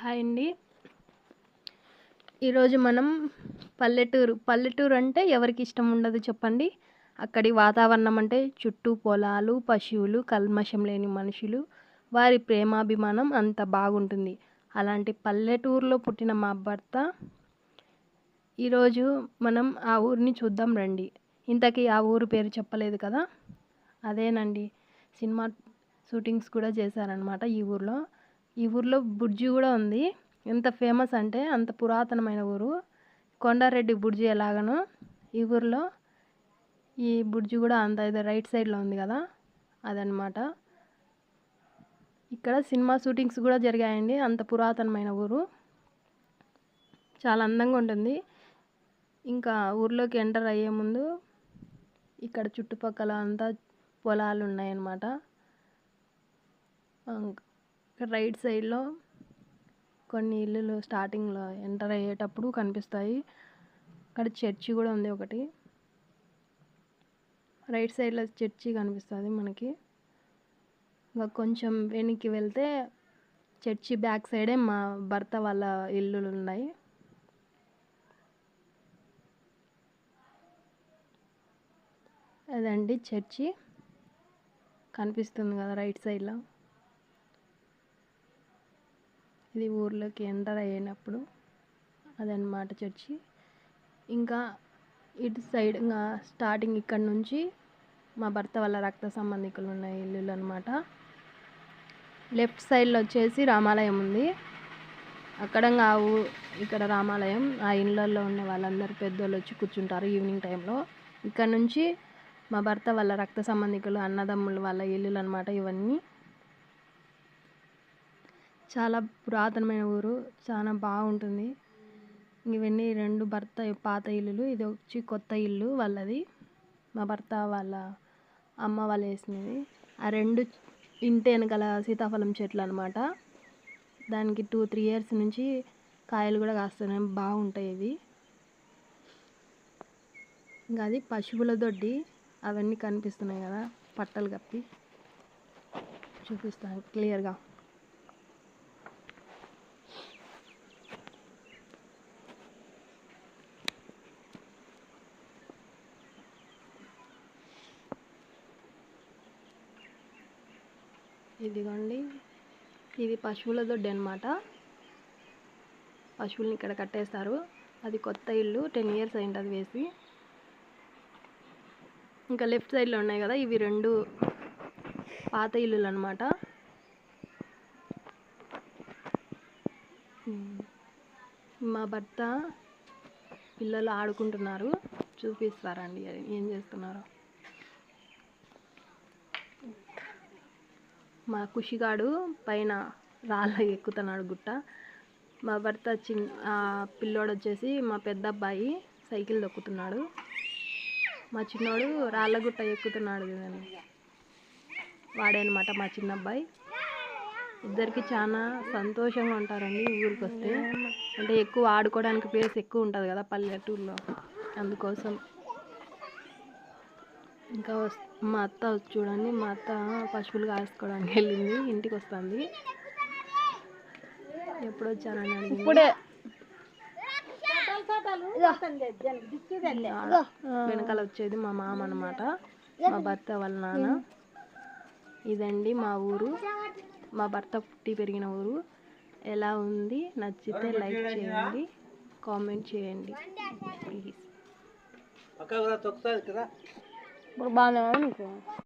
Hi అండి. ఈరోజు మనం పల్లెటూరు పల్లెటూరు అంటే ఎవరికి ఇష్టం ఉండదు చెప్పండి. అక్కడి వాతావరణం అంటే చుట్టూ పొలాలు పశువులు కల్మషం లేని మనుషులు వారి ప్రేమాభిమానం అంత బాగుంటుంది. అలాంటి పల్లెటూరులో పుట్టిన మా భర్త ఈరోజు మనం ఆ ఊరిని చూద్దాం రండి. ఇంతకీ ఆ ఊరు పేరు చెప్పలేదు కదా? అదేనండి. సినిమా షూటింగ్స్ కూడా చేశారనమాట ఈ ఊరిలో. ఈ ఊర్లో బుర్జి కూడా ఉంది. ఎంత ఫేమస్ అంటే అంత పురాతనమైన ఊరు. కొండారెడ్డి బుర్జి ఎలాగనో ఈ ఊర్లో ఈ బుర్జి కూడా అంత ఇది రైట్ సైడ్లో ఉంది కదా అదనమాట ఇక్కడ సినిమా షూటింగ్స్ కూడా జరిగాయండి. అంత పురాతనమైన ఊరు. చాలా అందంగా ఉంటుంది. ఇంకా ఊర్లోకి ఎంటర్ అయ్యే ముందు ఇక్కడ చుట్టుపక్కల అంతా పొలాలు ఉన్నాయన్నమాట. రైట్ సైడ్లో కొన్ని ఇల్లులు స్టార్టింగ్లో ఎంటర్ అయ్యేటప్పుడు కనిపిస్తాయి. అక్కడ చర్చి కూడా ఉంది ఒకటి. రైట్ సైడ్లో చర్చి కనిపిస్తుంది మనకి. ఇంకా కొంచెం వెనక్కి వెళ్తే చర్చి బ్యాక్ సైడే మా భర్త వాళ్ళ ఇల్లులు ఉన్నాయి. అదండి చర్చి. కనిపిస్తుంది కదా రైట్ సైడ్లో. ఇది ఊర్లోకి ఎంటర్ అయినప్పుడు అదనమాట చర్చి. ఇంకా ఇటు సైడ్ ఇంకా స్టార్టింగ్ ఇక్కడ నుంచి మా భర్త వాళ్ళ రక్త సంబంధికులు ఉన్న ఇల్లులు అనమాట లెఫ్ట్ సైడ్లో వచ్చేసి రామాలయం ఉంది. అక్కడ ఆ ఊ ఇక్కడ రామాలయం ఆ ఇళ్ళల్లో ఉన్న వాళ్ళందరూ పెద్దోళ్ళు వచ్చి కూర్చుంటారు ఈవినింగ్ టైంలో. ఇక్కడ నుంచి మా భర్త వాళ్ళ రక్త సంబంధికులు అన్నదమ్ములు వాళ్ళ ఇల్లులు అనమాట ఇవన్నీ. చాలా పురాతనమైన ఊరు. చాలా బాగుంటుంది. ఇవన్నీ రెండు భర్త పాత ఇల్లులు. ఇది వచ్చి కొత్త ఇల్లు వాళ్ళది. మా భర్త వాళ్ళ అమ్మ వాళ్ళు వేసినది. ఆ రెండు ఇంటి వెనకాల సీతాఫలం చెట్లు అనమాట దానికి టూ త్రీ ఇయర్స్ నుంచి కాయలు కూడా కాస్తున్నాయి. బాగుంటాయి ఇవి. ఇంకా అది పశువుల దొడ్డి. అవన్నీ కనిపిస్తున్నాయి కదా. పట్టలు కప్పి. చూపిస్తాను. క్లియర్గా ఇదిగోండి. ఇది పశువుల దొడ్డి అనమాట పశువుల్ని ఇక్కడ కట్టేస్తారు. అది కొత్త ఇల్లు టెన్ ఇయర్స్ అయింది అది వేసి. ఇంకా లెఫ్ట్ సైడ్లో ఉన్నాయి కదా ఇవి రెండు పాత ఇల్లులు అనమాట మా భర్త పిల్లలు ఆడుకుంటున్నారు. చూపిస్తారండి ఏం చేస్తున్నారు? మా కుషిగాడు పైన రాళ్ళ ఎక్కుతున్నాడు గుట్ట. మా భర్త చిన్ పిల్లోడు వచ్చేసి మా పెద్ద అబ్బాయి సైకిల్ దొక్కుతున్నాడు. మా చిన్నోడు రాళ్ళ గుట్ట ఎక్కుతున్నాడు కదండి వాడే అనమాట మా చిన్న అబ్బాయి ఇద్దరికి చాలా సంతోషంగా ఉంటారండి ఊరికి వస్తే అంటే ఎక్కువ ఆడుకోవడానికి ప్లేస్ ఎక్కువ ఉంటుంది కదా పల్లెటూరులో. అందుకోసం ఇంకా మా అత్త చూడండి మా అత్త పశువులు కాసుకోవడానికి వెళ్ళింది ఇంటికి వస్తుంది. ఎప్పుడు వచ్చానని ఇప్పుడే. వెనకాల వచ్చేది మా మామ అనమాట మా భర్త వాళ్ళ నాన్న. ఇదండి మా ఊరు. మా భర్త పుట్టి పెరిగిన ఊరు. ఎలా ఉంది? నచ్చితే లైక్ చేయండి కామెంట్ చేయండి. ప్లీజ్. ఇప్పుడు బాగానే ఉంది నీకు